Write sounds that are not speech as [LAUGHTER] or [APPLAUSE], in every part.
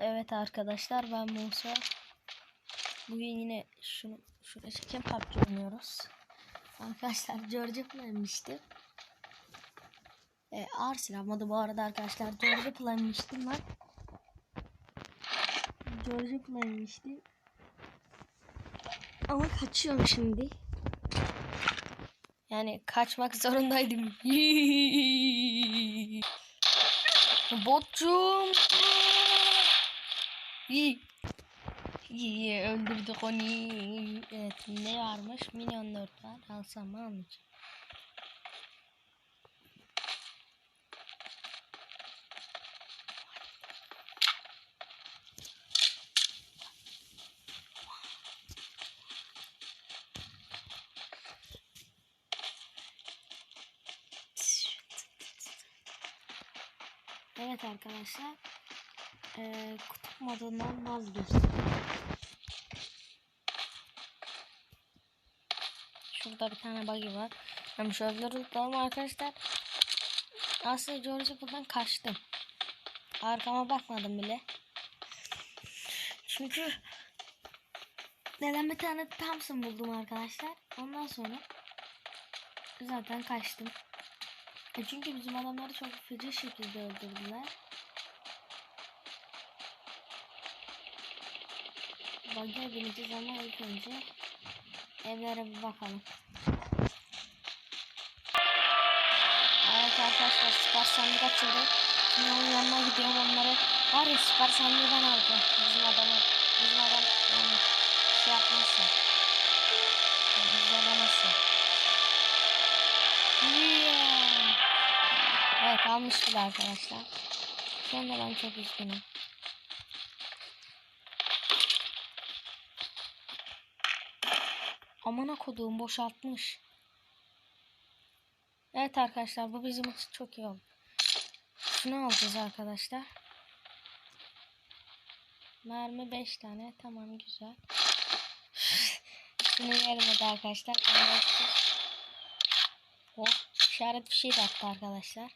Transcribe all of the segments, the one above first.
Evet arkadaşlar ben Musa. Bugün yine şunu şuraya çekeyim PUBG oynuyoruz. Arkadaşlar George Play'mişti. E, Arsil amadı bu arada arkadaşlar. George Play'miştim ben. George Play'mişti. Ama kaçıyorum şimdi. Yani kaçmak zorundaydım. [LAUGHS] Botçum. İyi. İyi öldürdük onu. Evet ne varmış? Milyon dört var. Alsam mı almayacağım. Evet arkadaşlar. Ee, kutup modundan vazgeçtim. Şurada bir tane buggy var. Ben şöyle tutalım arkadaşlar. Aslında George'a buradan kaçtım. Arkama bakmadım bile. Çünkü neden bir tane Thompson buldum arkadaşlar. Ondan sonra zaten kaçtım. E çünkü bizim adamları çok feci şekilde öldürdüler. Bug'e bineceğiz ama ilk önce evlere bir bakalım. Evet arkadaşlar süper sandık açıldı. Şimdi onun yanına gidiyorum onları. Var ya süper sandığı ben aldım. Bizim adamı, bizim adam yani şey yapmazsa. Zorlamazsa. Yeah. Evet almış bile arkadaşlar. Sonra ben çok üzgünüm. Amına koduğum boşaltmış. Evet arkadaşlar bu bizim için çok iyi oldu. Şunu alacağız arkadaşlar. Mermi 5 tane. Tamam güzel. Şunu hadi arkadaşlar. Anlaştık. Oh işaret bir şey attı arkadaşlar.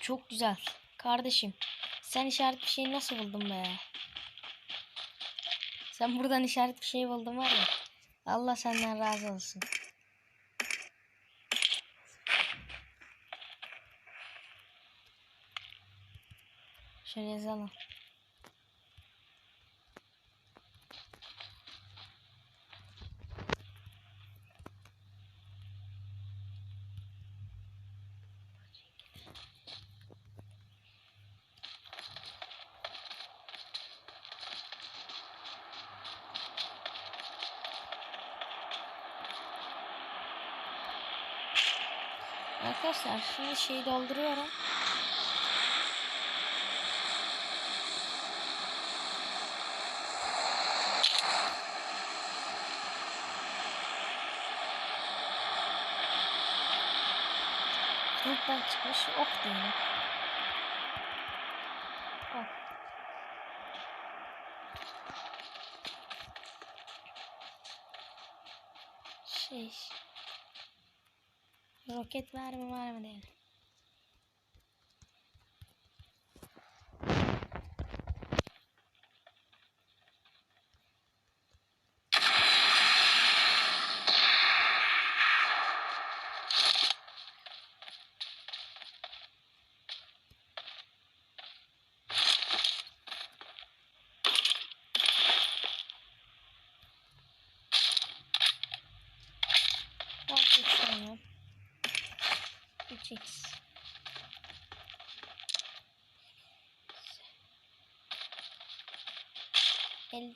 Çok güzel. Kardeşim sen işaret bir şeyi nasıl buldun be? Sen buradan işaret bir şey buldun var ya. Allah senden razı olsun. Şöyle yazalım. Arkadaşlar şimdi şeyi dolduruyorum. Sınıftan çıkmış ok diyelim. Ok. Şey. Roket var mı var mı diyelim. Vazgeçmiyorum. 3x.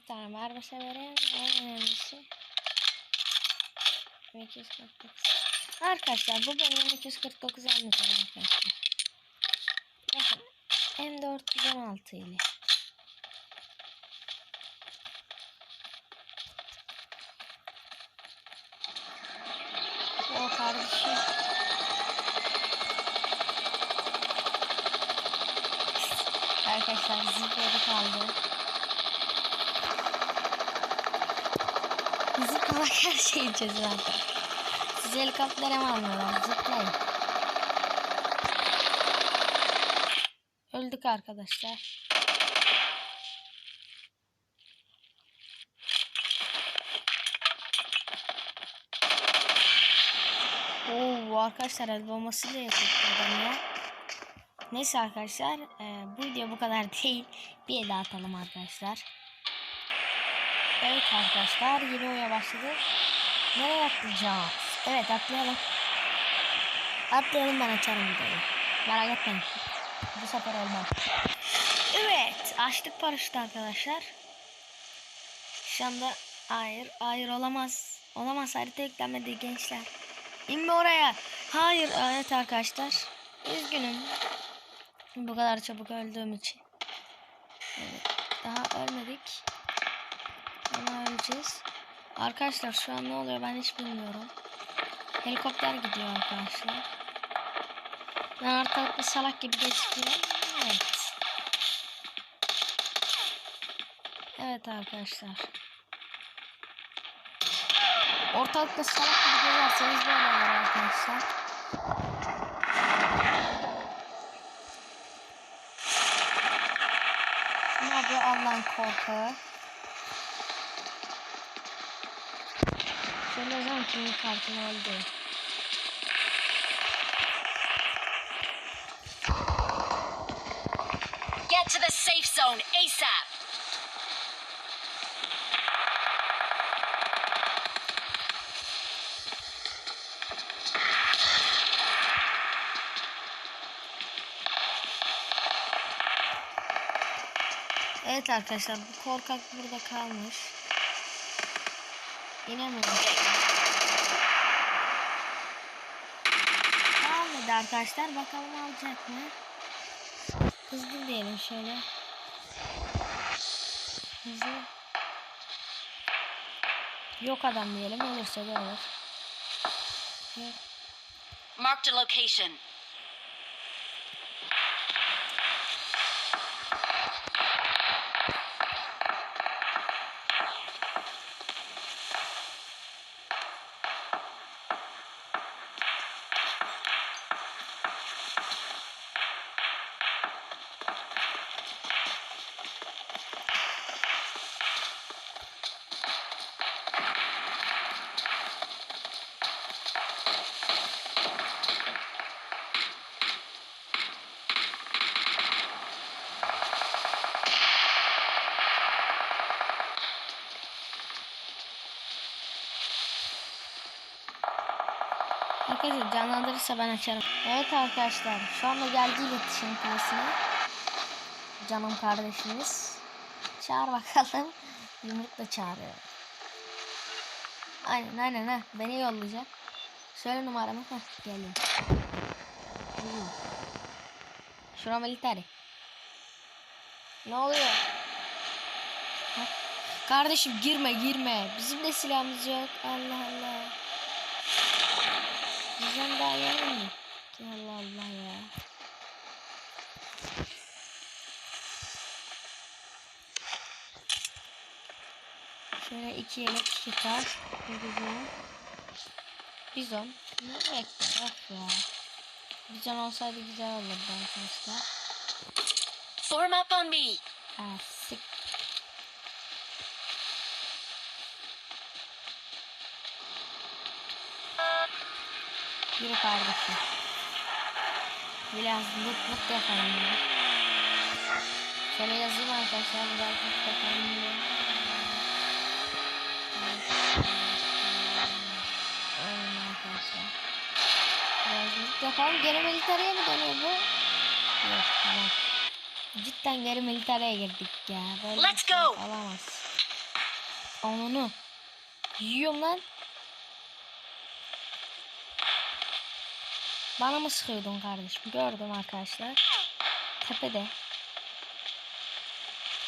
Tane mermi severim. En önemlisi. 249. Arkadaşlar bu benim 249 almayacağım arkadaşlar. Bakın M416 ile. O kardeşim. Arkadaşlar zıpladı kaldı. Zıplamak her şey için zaten. Siz helikoptere mi almıyorlar? Zıplayın. Öldük arkadaşlar. Oo arkadaşlar el bombası da yapıyor adam ya. Neyse arkadaşlar e, bu video bu kadar değil. Bir el atalım arkadaşlar. Evet arkadaşlar yeni oya başladı. Nereye atlayacağız? Evet atlayalım. Atlayalım ben açarım videoyu. Merak etmeyin. Bu sefer olmam. Evet açtık paraşütü arkadaşlar. Şu anda hayır hayır olamaz. Olamaz harita yüklenmedi gençler. İnme oraya. Hayır evet arkadaşlar. Üzgünüm. Bu kadar çabuk öldüğüm için. Evet, daha ölmedik. Ama öleceğiz. Arkadaşlar şu an ne oluyor ben hiç bilmiyorum. Helikopter gidiyor arkadaşlar. Ben artık salak gibi geçiyorum. Evet. Evet arkadaşlar. Ortalıkta salak gibi gezerseniz böyle olur arkadaşlar. Ne yapıyor Allah'ın korkağı? Zaman kimin kartını öldü. Get to the safe zone ASAP. Evet arkadaşlar bu korkak burada kalmış. İnemiyorum. Arkadaşlar bakalım alacak mı? Hızlı diyelim şöyle. Hızlı. Yok adam diyelim olursa da olur. Marked a location. Arkadaşlar canlandırırsa ben açarım. Evet arkadaşlar şu anda geldi iletişim tersine. Canım kardeşimiz. Çağır bakalım. Yumrukla çağırıyor. Aynen aynen ha. Beni yollayacak. Söyle numaramı. Heh. Hmm. Şura militari. Ne oluyor? Heh. Kardeşim girme girme. Bizim de silahımız yok. Allah Allah. Bizden daha mi? Ki Allah Allah ya. Şöyle iki yelek çıkar. Bizon. Ne bekler? Of ya. Bizon olsaydı güzel olurdu arkadaşlar. Form up on me. Ha, Yürü kardeşim. Biraz lık lık yapalım ya. Şöyle yazayım arkadaşlar. Biraz lık yapalım yapalım. Geri militeriye mi dönüyor bu? Yok tamam. Cidden geri militeriye girdik ya. Böyle Let's şey go. Olamaz. Onunu. Yiyorum lan. Bana mı sıkıyordun kardeşim? Gördüm arkadaşlar. Tepede.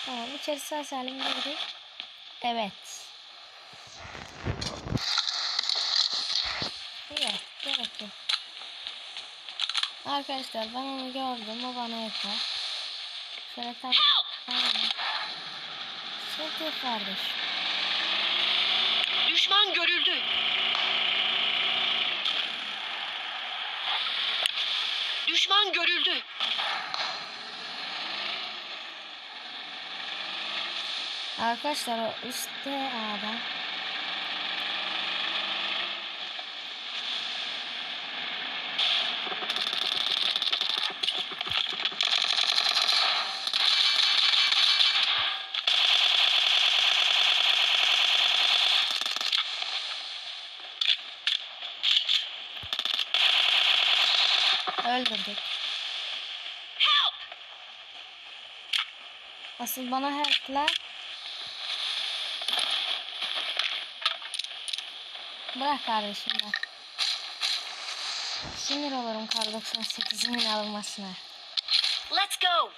Tamam içeri sağ salim girdi. Evet. Yok gerek yok. Arkadaşlar ben onu gördüm. O bana yeter. Şöyle tam... Aynen. Sıkıntı yok kardeş. Düşman görüldü. Düşman görüldü. Arkadaşlar o işte adam. Help! Asıl bana helpler. Bırak kardeşim ben. Sinir olurum kar 98'imin alınmasına. Let's go!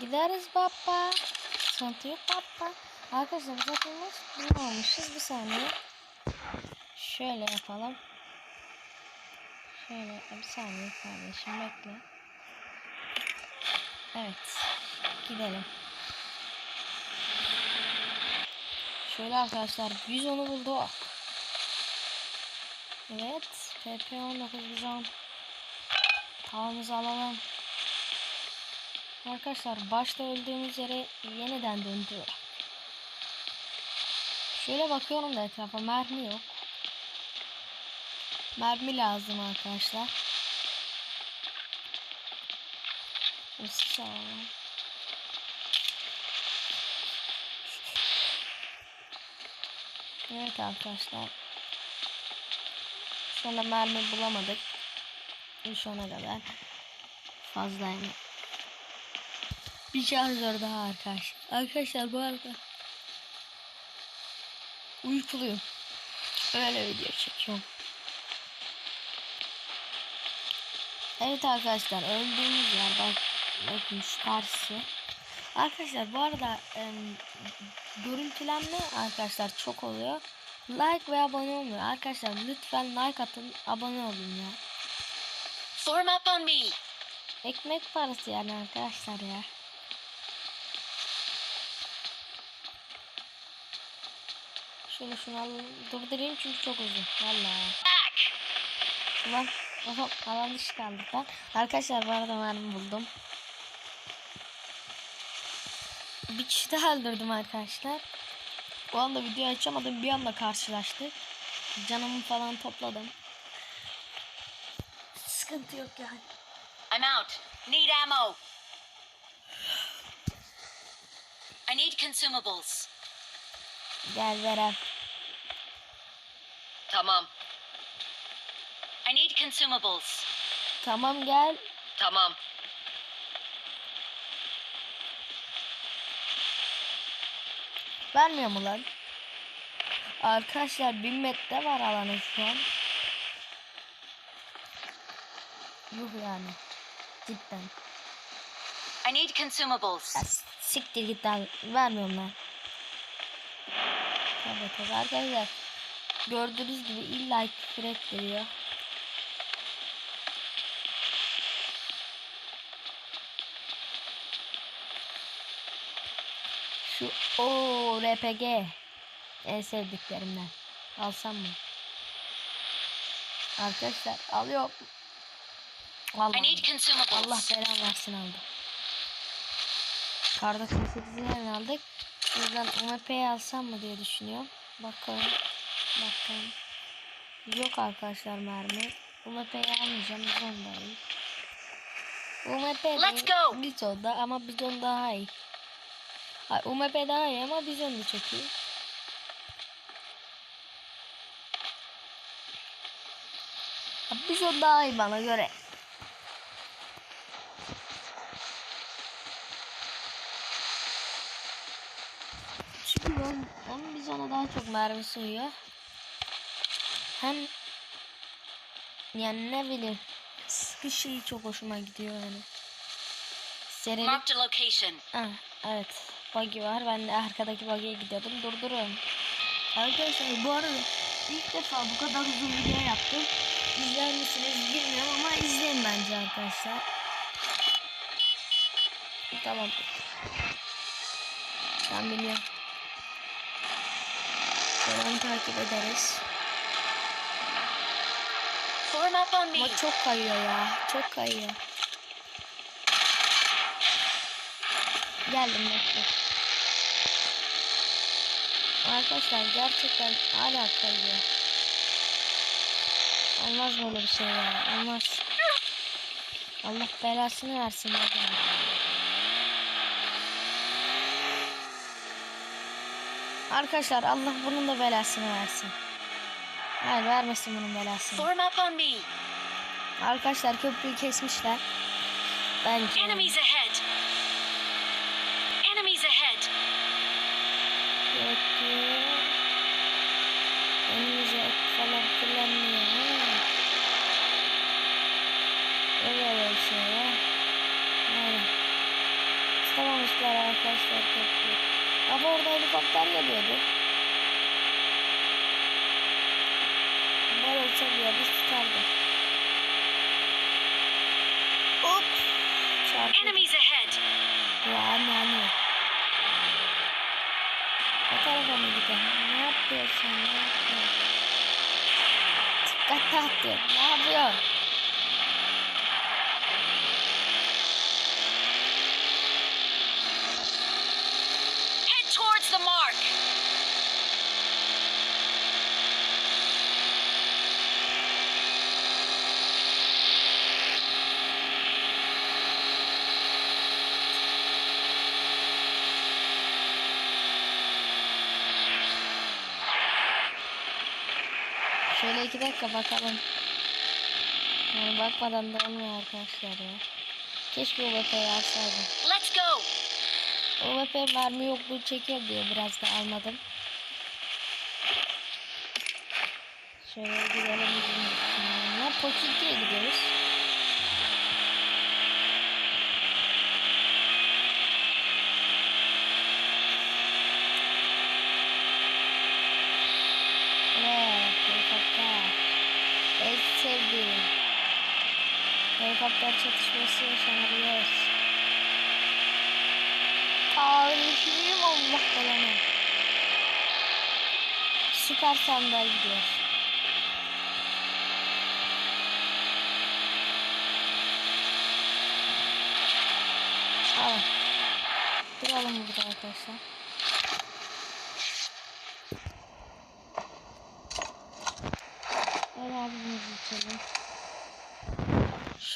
Gideriz baba. Sıkıntı yok baba. Arkadaşlar biz hepimiz bunu almışız. Bir saniye. Şöyle yapalım. Şöyle bir saniye kardeşim bekle. Evet. Gidelim. Şöyle arkadaşlar biz onu bulduk. Evet. PP19 bizon. Tavamızı alalım. Arkadaşlar başta öldüğümüz yere yeniden döndü. Şöyle bakıyorum da etrafa mermi yok. Mermi lazım arkadaşlar. Nasıl alalım? Evet arkadaşlar. Anda mermi bulamadık. Şu ana kadar fazla yani. Bir şarjör daha arkadaş. Arkadaşlar bu arada uykuluyum. Öyle video çekiyorum. Evet arkadaşlar öldüğümüz yer bak bakın şu karşısı. Arkadaşlar bu arada em, görüntülenme arkadaşlar çok oluyor. Like ve abone olmuyor. Arkadaşlar lütfen like atın, abone olun ya. Form up on me! Ekmek parası yani arkadaşlar ya. Şöyle şunu alalım. Durdurayım çünkü çok uzun. Valla. Back! Oho, alan dışı kaldık ben. Arkadaşlar bu arada mermi buldum. Bir kişi daha öldürdüm arkadaşlar. Bu anda video açamadım. Bir anda karşılaştık. Canımı falan topladım. Sıkıntı yok yani. I'm out. Need ammo. I need consumables. Gel Verem. Tamam. I need consumables. Tamam gel. Tamam. Vermiyor mu lan? Arkadaşlar 1000 metre var alanı şu an. Yuh yani. Cidden. I need consumables. Ya siktir git lan. Vermiyorum. Tabii tabii arkadaşlar. Gördüğünüz gibi illa küfür ettiriyor. Şu o RPG en sevdiklerimden. Alsam mı? Arkadaşlar alıyorum. Allah, Allah belanı versin aldım. Karda 48'i yerine aldık. Yüzden UMP'yi alsam mı diye düşünüyorum. Bakalım. Bakalım. Yok arkadaşlar mermi. UMP'yi almayacağım. Bizondayım. UMP Let's go. Bizonda ama bizon daha iyi. Ay, UMP daha iyi ama bizon da çok iyi. Ya, Bizon daha iyi bana göre. Çünkü ben, hem biz ona daha çok mermi sığıyor. Hem yani ne bileyim sıkı şey çok hoşuma gidiyor yani. Serilik. Marked location. Ah, evet. Buggy var. Ben de arkadaki buggy'e gidiyordum. Durduruyorum. Arkadaşlar bu arada ilk defa bu kadar uzun video yaptım. İzler misiniz bilmiyorum ama izleyin bence arkadaşlar. Tamam. Ben biliyorum. Şöyle takip ederiz. Ama çok kayıyor ya. Çok kayıyor. Geldim bekle. Arkadaşlar gerçekten hala kayıyor. Olmaz böyle bir şey ya. Olmaz. Allah belasını versin. Arkadaşlar Allah bunun da belasını versin. Hayır vermesin bunun belasını. Form up on me. Arkadaşlar köprüyü kesmişler. Bence. Enemies ahead. Enemies ahead. Köprü. Önümüze et falan kullanmıyor. Ha. Öyle şey ya. Tutamamışlar arkadaşlar köprüyü. Ama orada helikopter geliyordu. Böyle olsa bile biz tutardık. Hop. Çarpıldı. Enemies ahead. Ya anne anne. O tarafa mı gidelim? Ne yapıyorsun? Yapıyorsun? Dikkat dağıtıyor. Ne yapıyorsun? Head towards the mark. Şöyle iki dakika bakalım. Yani bakmadan da olmuyor arkadaşlar ya. Keşke UVP'yi alsaydım. Let's go. UVP mermi yokluğu çekiyor diye biraz da almadım. Şöyle gidelim Ne Poçinki'ye gidiyoruz. Evet, helikopter. En sevdiğim. Helikopter çatışması yaşanabilir. Tarihim Allah belanı. Süper sandığa gidiyor. Alın. Duralım burada arkadaşlar.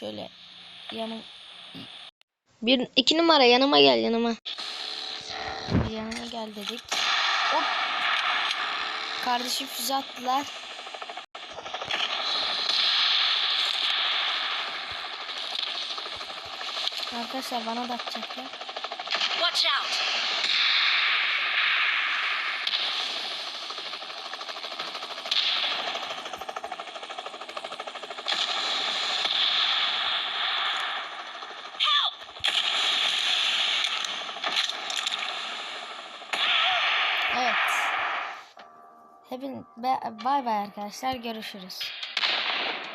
Şöyle yanım bir iki numara yanıma gel yanıma. Yanıma gel dedik. Hop. Kardeşim füze attılar. Arkadaşlar bana da atacaklar. Watch out. Help! Evet. Hepin be- bay bay arkadaşlar görüşürüz.